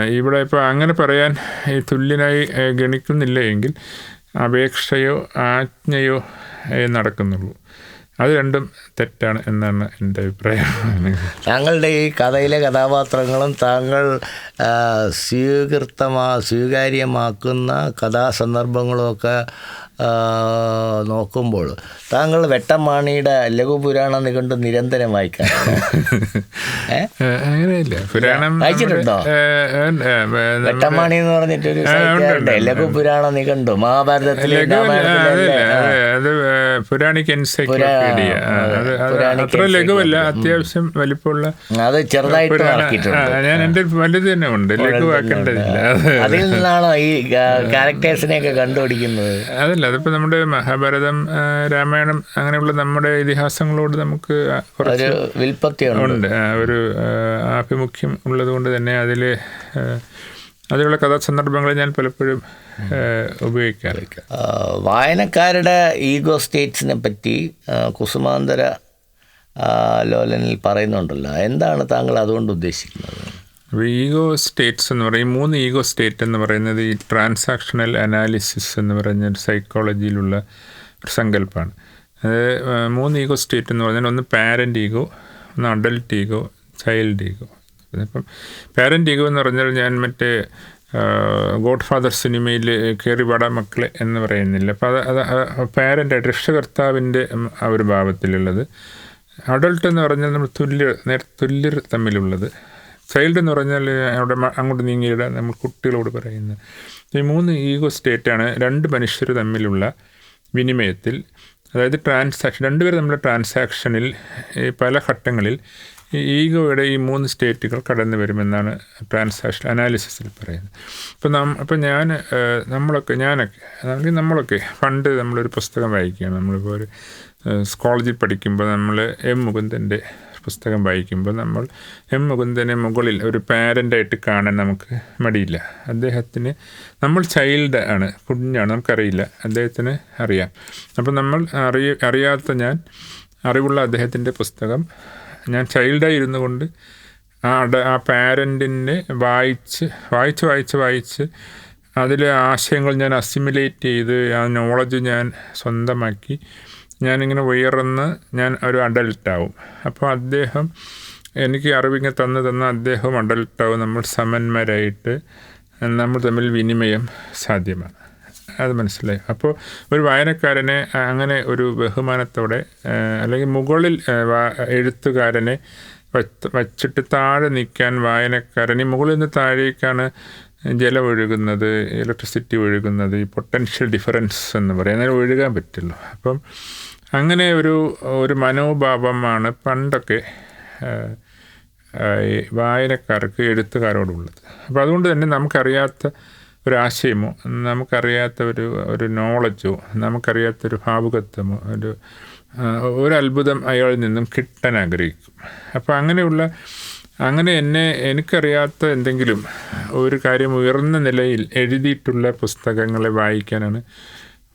ഇവിടെ ഇപ്പോൾ അങ്ങനെ പറയാൻ ഈ തുല്യനായി ഗണിക്കുന്നില്ല എങ്കിൽ അപേക്ഷയോ ആജ്ഞയോ നടക്കുന്നുള്ളൂ. അത് രണ്ടും തെറ്റാണ് എന്നാണ് എന്റെ അഭിപ്രായം. താങ്കളുടെ ഈ കഥയിലെ കഥാപാത്രങ്ങളും താങ്കൾ സ്വീകൃതമാ സ്വീകാര്യമാക്കുന്ന കഥാസന്ദർഭങ്ങളുമൊക്കെ നോക്കുമ്പോൾ താങ്കൾ വെട്ടമാണിയുടെ ലഘുപുരാണ നിഘണ്ടു നിരന്തരം വായിക്കാൻ [LAUGHS] അങ്ങനെയില്ല. പുരാണം വായിച്ചിട്ടുണ്ടോ? വെട്ടമാണി എന്ന് പറഞ്ഞിട്ടൊരു. ലഘുപുരാണ നിഘണ്ടു. മഹാഭാരതത്തിലെ പുരാണിക് എൻസൈക്ലോപീഡിയ. അത്ര ലഘുവല്ല. അത്യാവശ്യം വലിപ്പമുള്ള അത് ചെറുതായിട്ട് ഞാൻ എന്റെ വലുത് തന്നെ ഉണ്ട്. അതിൽ നിന്നാണോ ഈ ക്യാരക്ടേഴ്സിനെയൊക്കെ കണ്ടുപിടിക്കുന്നത്? അതല്ല അതിപ്പോ നമ്മുടെ മഹാഭാരതം രാമായണം അങ്ങനെയുള്ള നമ്മുടെ ഇതിഹാസങ്ങളോട് നമുക്ക് കുറച്ച് ഒരു ഉണ്ട്. ഒരു ആഭിമുഖ്യം ഉള്ളത് കൊണ്ട് തന്നെ അതിൽ അതിലുള്ള കഥാസന്ദർഭങ്ങൾ ഞാൻ പലപ്പോഴും ഉപയോഗിക്കാറില്ല. വായനക്കാരുടെ ഈഗോ സ്റ്റേറ്റ്സിനെ പറ്റി കുസുമാന്തര ലോലനിൽ പറയുന്നുണ്ടല്ലോ. എന്താണ് താങ്കൾ അതുകൊണ്ട് ഉദ്ദേശിക്കുന്നത്? അപ്പോൾ ഈഗോ സ്റ്റേറ്റ്സ് എന്ന് പറയും മൂന്ന് ഈഗോ സ്റ്റേറ്റ് എന്ന് പറയുന്നത് ഈ ട്രാൻസാക്ഷണൽ അനാലിസിസ് എന്ന് പറയുന്ന ഒരു സൈക്കോളജിയിലുള്ള ഒരു സങ്കല്പമാണ്. അത് മൂന്ന് ഈഗോ സ്റ്റേറ്റ് എന്ന് പറഞ്ഞാൽ ഒന്ന് പാരന്റ് ഈഗോ ഒന്ന് അഡൽട്ട് ഈഗോ ചൈൽഡ് ഈഗോ. ഇപ്പം പാരന്റ് ഈഗോ എന്ന് പറഞ്ഞാൽ ഞാൻ മറ്റേ ഗോഡ് ഫാദർ സിനിമയിൽ കയറി പാടാ മക്കളെ എന്ന് പറയുന്നില്ല. അപ്പോൾ അത് അത് പാരന്റായിട്ട് രക്ഷകർത്താവിന്റെ ഒരു ഭാവത്തിലുള്ളത്. അഡൾട്ട് എന്ന് പറഞ്ഞാൽ നമ്മൾ തുല്യർ നേർ തുല്യർ തമ്മിലുള്ളത്. ചൈൽഡ് എന്ന് പറഞ്ഞാൽ അവിടെ അങ്ങോട്ട് നീങ്ങിയിട നമ്മൾ കുട്ടികളോട് പറയുന്നത്. ഈ മൂന്ന് ഈഗോ സ്റ്റേറ്റാണ് രണ്ട് മനുഷ്യർ തമ്മിലുള്ള വിനിമയത്തിൽ അതായത് ട്രാൻസാക്ഷൻ രണ്ടുപേരും നമ്മുടെ ട്രാൻസാക്ഷനിൽ പല ഘട്ടങ്ങളിൽ ഈ ഈഗോയുടെ ഈ മൂന്ന് സ്റ്റേറ്റുകൾ കടന്നു വരുമെന്നാണ് ട്രാൻസാക്ഷൻ അനാലിസിസിൽ പറയുന്നത്. അപ്പോൾ നാം അപ്പോൾ ഞാൻ നമ്മളൊക്കെ ഞാനൊക്കെ അല്ലെങ്കിൽ നമ്മളൊക്കെ പണ്ട് നമ്മളൊരു പുസ്തകം വായിക്കുകയാണ്. നമ്മളിപ്പോൾ ഒരു കോളേജിൽ പഠിക്കുമ്പോൾ നമ്മൾ എം മുകുന്ദന്റെ പുസ്തകം വായിക്കുമ്പോൾ നമ്മൾ എം മുകുന്ദനെ മുകളിൽ ഒരു പാരന്റായിട്ട് കാണാൻ നമുക്ക് മടിയില്ല. അദ്ദേഹത്തിന് നമ്മൾ ചൈൽഡ് ആണ് കുഞ്ഞാണ് നമുക്കറിയില്ല. അദ്ദേഹത്തിന് അറിയാം. അപ്പോൾ നമ്മൾ അറിയ അറിയാത്ത ഞാൻ അറിവുള്ള അദ്ദേഹത്തിന്റെ പുസ്തകം ഞാൻ ചൈൽഡായി ഇരുന്നു കൊണ്ട് ആ ആ പാരന്റിനെ വായിച്ച് വായിച്ച് വായിച്ച് വായിച്ച് അതിലെ ആശയങ്ങൾ ഞാൻ അസിമുലേറ്റ് ചെയ്ത് ആ നോളജ് ഞാൻ സ്വന്തമാക്കി ഞാനിങ്ങനെ ഉയർന്ന് ഞാൻ ഒരു അഡൽട്ടാവും അപ്പോൾ അദ്ദേഹം എനിക്ക് അറിവിങ്ങനെ തന്ന് തന്ന അദ്ദേഹം അഡൽട്ടാവും നമ്മൾ സമന്മാരായിട്ട് നമ്മൾ തമ്മിൽ വിനിമയം സാധ്യമാണ്. അത് മനസ്സിലായി. അപ്പോൾ ഒരു വായനക്കാരനെ അങ്ങനെ ഒരു ബഹുമാനത്തോടെ അല്ലെങ്കിൽ മുകളിൽ എഴുത്തുകാരനെ വച്ച് വച്ചിട്ട് താഴെ നിൽക്കാൻ വായനക്കാരനെ മുകളിൽ നിന്ന് താഴേക്കാണ് ജലം ഒഴുകുന്നത് ഇലക്ട്രിസിറ്റി ഒഴുകുന്നത് ഈ പൊട്ടൻഷ്യൽ ഡിഫറൻസ് എന്ന് പറയും. അങ്ങനെ ഒഴുകാൻ പറ്റുള്ളൂ. അപ്പം അങ്ങനെ ഒരു ഒരു മനോഭാവമാണ് പണ്ടൊക്കെ വായനക്കാർക്ക് എഴുത്തുകാരോടുള്ളത്. അപ്പോൾ അതുകൊണ്ട് തന്നെ നമുക്കറിയാത്ത ഒരാശയമോ നമുക്കറിയാത്ത ഒരു ഒരു നോളജോ നമുക്കറിയാത്തൊരു ഭാവുകത്വമോ ഒരു ഒരു അയാളിൽ നിന്നും കിട്ടാൻ ആഗ്രഹിക്കും. അപ്പോൾ അങ്ങനെയുള്ള അങ്ങനെ എന്നെ എനിക്കറിയാത്ത എന്തെങ്കിലും ഒരു കാര്യം ഉയർന്ന നിലയിൽ എഴുതിയിട്ടുള്ള പുസ്തകങ്ങളെ വായിക്കാനാണ്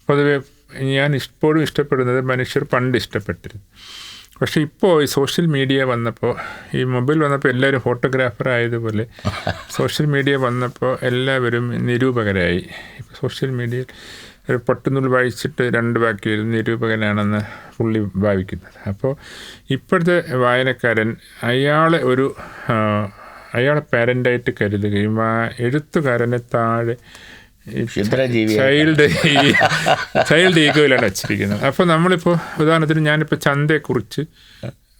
പൊതുവെ ഞാൻ ഇപ്പോഴും ഇഷ്ടപ്പെടുന്നത് മനുഷ്യർ പണ്ട് ഇഷ്ടപ്പെട്ടിരുന്നു. പക്ഷേ ഇപ്പോൾ ഈ സോഷ്യൽ മീഡിയ വന്നപ്പോൾ ഈ മൊബൈൽ വന്നപ്പോൾ എല്ലാവരും ഫോട്ടോഗ്രാഫർ ആയതുപോലെ [LAUGHS] സോഷ്യൽ മീഡിയ വന്നപ്പോൾ എല്ലാവരും നിരൂപകരായി. ഇപ്പോൾ സോഷ്യൽ മീഡിയയിൽ ഒരു പൊട്ടുനൂൽ വായിച്ചിട്ട് രണ്ട് ബാക്കി എഴുതുന്ന നിരൂപകനാണെന്ന് പുള്ളി ഭാവിക്കുന്നത്. അപ്പോൾ ഇപ്പോഴത്തെ വായനക്കാരൻ അയാളെ ഒരു അയാളെ പാരന്റായിട്ട് കരുതുകയും ആ എഴുത്തുകാരനെ താഴെ ചൈൽഡ് ചൈൽഡ് ഈഗോയിലാണ് വച്ചിരിക്കുന്നത്. അപ്പോൾ നമ്മളിപ്പോൾ ഉദാഹരണത്തിന് ഞാനിപ്പോൾ ചന്തയെക്കുറിച്ച്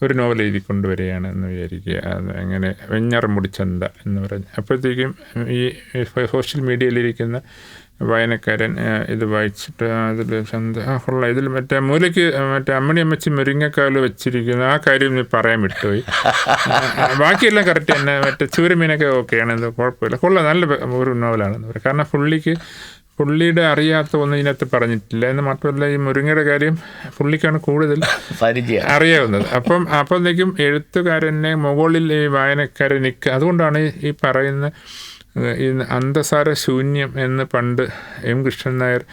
ഒരു നോവൽ എഴുതി കൊണ്ടുവരികയാണ് എന്ന് വിചാരിക്കുക. അത് അങ്ങനെ വെഞ്ഞറമുടി ചന്ത എന്ന് പറഞ്ഞ്. അപ്പോഴത്തേക്കും ഈ സോഷ്യൽ മീഡിയയിലിരിക്കുന്ന വായനക്കാരൻ ഇത് വായിച്ചിട്ട് അതിൽ സന്ദേഹമുള്ള ഇതിൽ മറ്റേ മൂലയ്ക്ക് മറ്റേ അമ്മണി അമ്മച്ചി മുരിങ്ങക്കാൽ വെച്ചിരിക്കുന്ന ആ കാര്യം നീ പറയാൻ വിട്ടുപോയി. ബാക്കിയെല്ലാം കറക്റ്റ് തന്നെ. മറ്റേ ചൂരമീനൊക്കെ ഓക്കെയാണ് ഇത് കുഴപ്പമില്ല. കൊള്ള. നല്ല ഒരു നോവലാണെന്ന് പറയും. കാരണം പുള്ളിക്ക് പുള്ളിയുടെ അറിയാത്ത ഒന്നും ഇതിനകത്ത് പറഞ്ഞിട്ടില്ല. എന്ന് മാത്രമല്ല ഈ മുരിങ്ങയുടെ കാര്യം പുള്ളിക്കാണ് കൂടുതൽ അറിയാവുന്നത്. അപ്പം അപ്പോഴത്തേക്കും എഴുത്തുകാരനെ മുകളിൽ ഈ വായനക്കാരൻ നിൽക്കുക അതുകൊണ്ടാണ് ഈ പറയുന്ന അന്തസാര ശൂന്യം എന്ന് പണ്ട് എം കൃഷ്ണൻ നായർ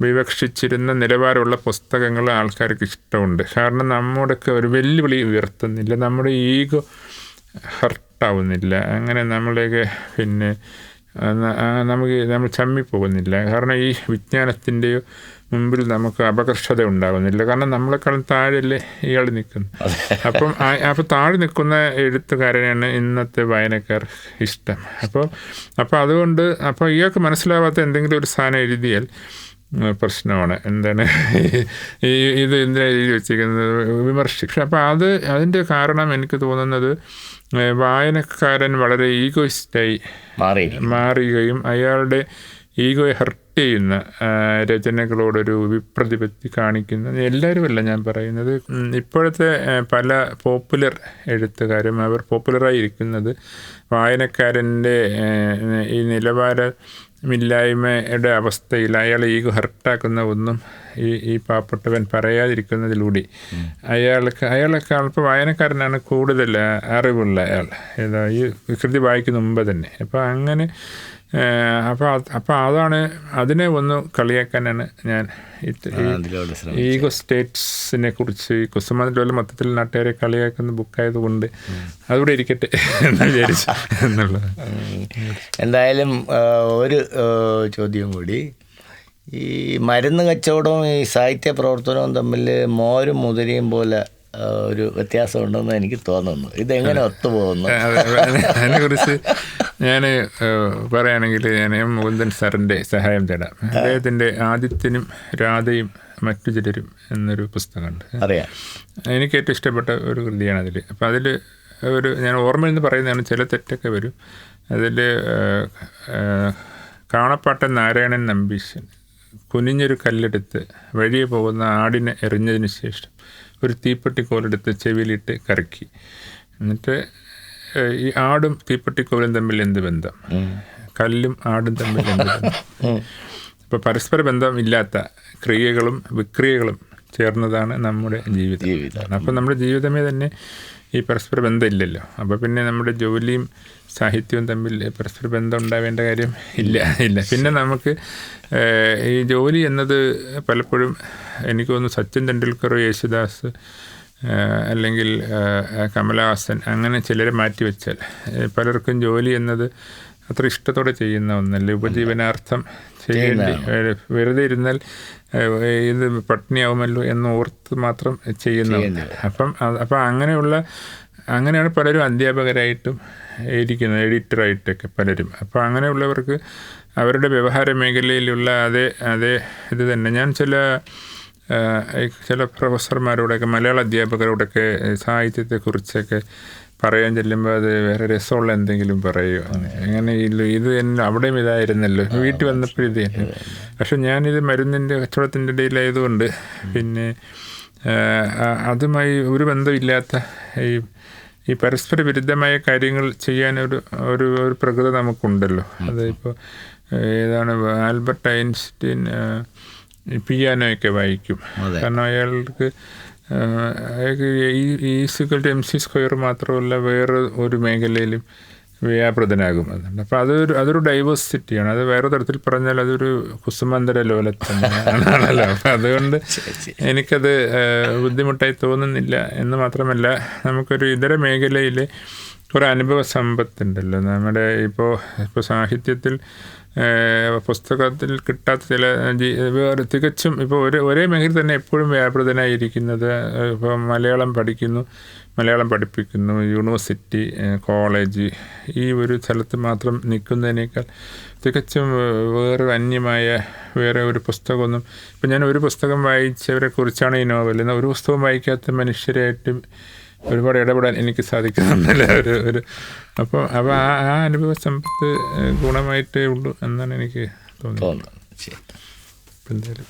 വിവക്ഷിച്ചിരുന്ന നിലവാരമുള്ള പുസ്തകങ്ങൾ ആൾക്കാർക്ക് ഇഷ്ടമുണ്ട്. കാരണം നമ്മുടെയൊക്കെ ഒരു വെല്ലുവിളി ഉയർത്തുന്നില്ല നമ്മുടെ ഈഗോ ഹർട്ടാവുന്നില്ല അങ്ങനെ നമ്മളെയൊക്കെ പിന്നെ നമുക്ക് നമ്മൾ ചമ്മിപ്പോകുന്നില്ല. കാരണം ഈ വിജ്ഞാനത്തിന്റെയോ മുമ്പിൽ നമുക്ക് അപകർഷത ഉണ്ടാകുന്നില്ല കാരണം നമ്മളെക്കാളും താഴെയല്ലേ ഇയാൾ നിൽക്കുന്നു. അപ്പം അപ്പോൾ താഴെ നിൽക്കുന്ന എഴുത്തുകാരനെയാണ് ഇന്നത്തെ വായനക്കാർ ഇഷ്ടം. അപ്പോൾ അപ്പോൾ അതുകൊണ്ട് അപ്പോൾ ഇയാൾക്ക് മനസ്സിലാവാത്ത എന്തെങ്കിലും ഒരു സാധനം എഴുതിയാൽ പ്രശ്നമാണ്. എന്താണ്? ഈ ഇത് എന്തിനാ എഴുതി വെച്ചിരിക്കുന്നത്? വിമർശിക്കും അപ്പോൾ അത് അതിന്റെ കാരണം എനിക്ക് തോന്നുന്നത് വായനക്കാരൻ വളരെ ഈഗോയിസ്റ്റായി മാറി മാറുകയും അയാളുടെ ഈഗോയെ ഹർട്ട് ചെയ്യുന്ന രചനകളോടൊരു വിപ്രതിപത്തി കാണിക്കുന്ന എല്ലാവരുമല്ല ഞാൻ പറയുന്നത്. ഇപ്പോഴത്തെ പല പോപ്പുലർ എഴുത്തുകാരും അവർ പോപ്പുലറായി ഇരിക്കുന്നത് വായനക്കാരന്റെ ഈ നിലവാരമില്ലായ്മയുടെ അവസ്ഥയിൽ അയാളെ ഈഗോ ഹർട്ടാക്കുന്ന ഒന്നും ഈ ഈ പാവപ്പെട്ടവൻ പറയാതിരിക്കുന്നതിലൂടെ. അയാൾക്ക് അയാളൊക്കെ ഇപ്പോൾ വായനക്കാരനാണ് കൂടുതൽ അറിവുള്ള അയാൾ. ഏതാ ഈ കൃതി വായിക്കുന്ന മുമ്പ് തന്നെ. അപ്പോൾ അങ്ങനെ അപ്പോൾ അപ്പോൾ അതാണ് അതിനെ ഒന്ന് കളിയാക്കാനാണ് ഞാൻ ഈഗോ സ്റ്റേറ്റ്സിനെ കുറിച്ച് ഈ കുസുമാതിലുള്ള മൊത്തത്തിൽ നാട്ടുകാരെ കളിയാക്കുന്ന ബുക്കായതുകൊണ്ട് അതുകൂടെ ഇരിക്കട്ടെ എന്ന് വിചാരിച്ചു. [LAUGHS] എന്നുള്ളത്. എന്തായാലും ഒരു ചോദ്യം കൂടി. ഈ മരുന്ന് കച്ചവടവും ഈ സാഹിത്യ പ്രവർത്തനവും തമ്മിൽ മോരും മുതിരയും പോലെ ഒരു വ്യത്യാസമുണ്ടെന്ന് എനിക്ക് തോന്നുന്നു. ഇതെങ്ങനെ ഒത്തുപോകുന്നു? അതിനെ കുറിച്ച് [LAUGHS] ഞാൻ പറയുകയാണെങ്കിൽ ഞാൻ എം മുകുന്ദൻ സാറിന്റെ സഹായം തേടാം. അദ്ദേഹത്തിന്റെ ആദിത്യനും രാധയും മറ്റു ചിലരും എന്നൊരു പുസ്തകമുണ്ട്. അറിയാം. എനിക്ക് ഏറ്റവും ഇഷ്ടപ്പെട്ട ഒരു കൃതിയാണ് അതിൽ അപ്പോൾ അതിൽ ഒരു ഞാൻ ഓർമ്മയിൽ നിന്ന് പറയുന്നതാണ് ചില തെറ്റൊക്കെ വരും. അതിൽ കാണപ്പാട്ടൻ നാരായണൻ നമ്പീശൻ കുനിഞ്ഞൊരു കല്ലെടുത്ത് വഴിയെ പോകുന്ന ആടിനെ എറിഞ്ഞതിന് ശേഷം ഒരു തീപ്പെട്ടി കോലെടുത്ത് ചെവിയിലിട്ട് കറക്കി. എന്നിട്ട് ഈ ആടും തീപ്പെട്ടിക്കോലും തമ്മിൽ എന്ത് ബന്ധം? കല്ലും ആടും തമ്മിൽ എന്ത് ബന്ധം? [LAUGHS] അപ്പോൾ പരസ്പര ബന്ധമില്ലാത്ത ക്രിയകളും വിക്രിയകളും ചേർന്നതാണ് നമ്മുടെ ജീവിതം. അപ്പോൾ നമ്മുടെ ജീവിതമേ തന്നെ ഈ പരസ്പര ബന്ധമില്ലല്ലോ. അപ്പോൾ പിന്നെ നമ്മുടെ ജോലിയും സാഹിത്യവും തമ്മിൽ പരസ്പര ബന്ധം ഉണ്ടാവേണ്ട കാര്യം ഇല്ല ഇല്ല. പിന്നെ നമുക്ക് ഈ ജോലി എന്നത് പലപ്പോഴും എനിക്ക് തോന്നുന്നു സച്ചിൻ തെണ്ടുൽക്കറോ യേശുദാസ് അല്ലെങ്കിൽ കമലഹാസൻ അങ്ങനെ ചിലരെ മാറ്റിവെച്ചാൽ പലർക്കും ജോലി എന്നത് അത്ര ഇഷ്ടത്തോടെ ചെയ്യുന്ന ഒന്നല്ല. ഉപജീവനാർത്ഥം ചെയ്യേണ്ടി വെറുതെ ഇരുന്നാൽ ഇത് പട്ടിണിയാവുമല്ലോ എന്ന് ഓർത്ത് മാത്രം ചെയ്യുന്ന അപ്പം അപ്പം അങ്ങനെയുള്ള അങ്ങനെയാണ് പലരും അധ്യാപകരായിട്ടും ഇരിക്കുന്നത് എഡിറ്ററായിട്ടൊക്കെ പലരും. അപ്പം അങ്ങനെയുള്ളവർക്ക് അവരുടെ വ്യവഹാര മേഖലയിലുള്ള അതേ അതേ ഇത് തന്നെ. ഞാൻ ചില ചില പ്രൊഫസർമാരോടൊക്കെ മലയാള അധ്യാപകരോടൊക്കെ സാഹിത്യത്തെക്കുറിച്ചൊക്കെ പറയാൻ ചെല്ലുമ്പോൾ അത് വേറെ രസമുള്ള എന്തെങ്കിലും പറയുമോ അങ്ങനെ ഇല്ല ഇത് എന്നെ അവിടെയും ഇതായിരുന്നല്ലോ. വീട്ടിൽ വന്നപ്പോൾ ഇത് തന്നെ. പക്ഷെ ഞാനിത് മരുന്നിന്റെ കച്ചവടത്തിന്റെ ഇടയിലായതുകൊണ്ട് പിന്നെ അതുമായി ഒരു ബന്ധമില്ലാത്ത ഈ ഈ പരസ്പര വിരുദ്ധമായ കാര്യങ്ങൾ ചെയ്യാൻ ഒരു ഒരു ഒരു പ്രകൃതി നമുക്കുണ്ടല്ലോ. അതിപ്പോൾ ഏതാണ് ആൽബർട്ട് ഐൻസ്റ്റീൻ പിയാനോയൊക്കെ വായിക്കും. കാരണം അയാൾക്ക് അയാൾക്ക് ടു എം സി സ്ക്വയർ മാത്രമല്ല വേറെ ഒരു മേഖലയിലും വ്യാപൃതനാകും അതുകൊണ്ട് അപ്പോൾ അതൊരു അതൊരു ഡൈവേഴ്സിറ്റിയാണ്. അത് വേറെ തരത്തിൽ പറഞ്ഞാൽ അതൊരു കുസുമന്തര ലോലത്തന്നെയാണല്ലോ അപ്പം അതുകൊണ്ട് [LAUGHS] എനിക്കത് ബുദ്ധിമുട്ടായി തോന്നുന്നില്ല എന്ന് മാത്രമല്ല നമുക്കൊരു ഇതര മേഖലയിൽ ഒരു അനുഭവ സമ്പത്തുണ്ടല്ലോ. നമ്മുടെ ഇപ്പോൾ ഇപ്പോൾ സാഹിത്യത്തിൽ പുസ്തകത്തിൽ കിട്ടാത്ത ചില വേറെ തികച്ചും ഇപ്പോൾ ഒരേ ഒരേ മേഖല തന്നെ എപ്പോഴും വ്യാപൃതനായിരിക്കുന്നത് ഇപ്പോൾ മലയാളം പഠിക്കുന്നു മലയാളം പഠിപ്പിക്കുന്നു യൂണിവേഴ്സിറ്റി കോളേജ് ഈ ഒരു സ്ഥലത്ത് മാത്രം നിൽക്കുന്നതിനേക്കാൾ തികച്ചും വേറെ അന്യമായ വേറെ ഒരു പുസ്തകമൊന്നും ഇപ്പം ഞാൻ ഒരു പുസ്തകം വായിച്ചവരെ കുറിച്ചാണ് ഈ നോവൽ. എന്നാൽ ഒരു പുസ്തകം വായിക്കാത്ത മനുഷ്യരായിട്ടും ഒരുപാട് ഇടപെടാൻ എനിക്ക് സാധിക്കുന്നുണ്ടല്ല? ഒരു ഒരു അപ്പോൾ അപ്പോൾ ആ ആ അനുഭവ സമ്പത്ത് ഗുണമായിട്ടേ ഉള്ളൂ എന്നാണ് എനിക്ക് തോന്നുന്നത്. എന്തായാലും.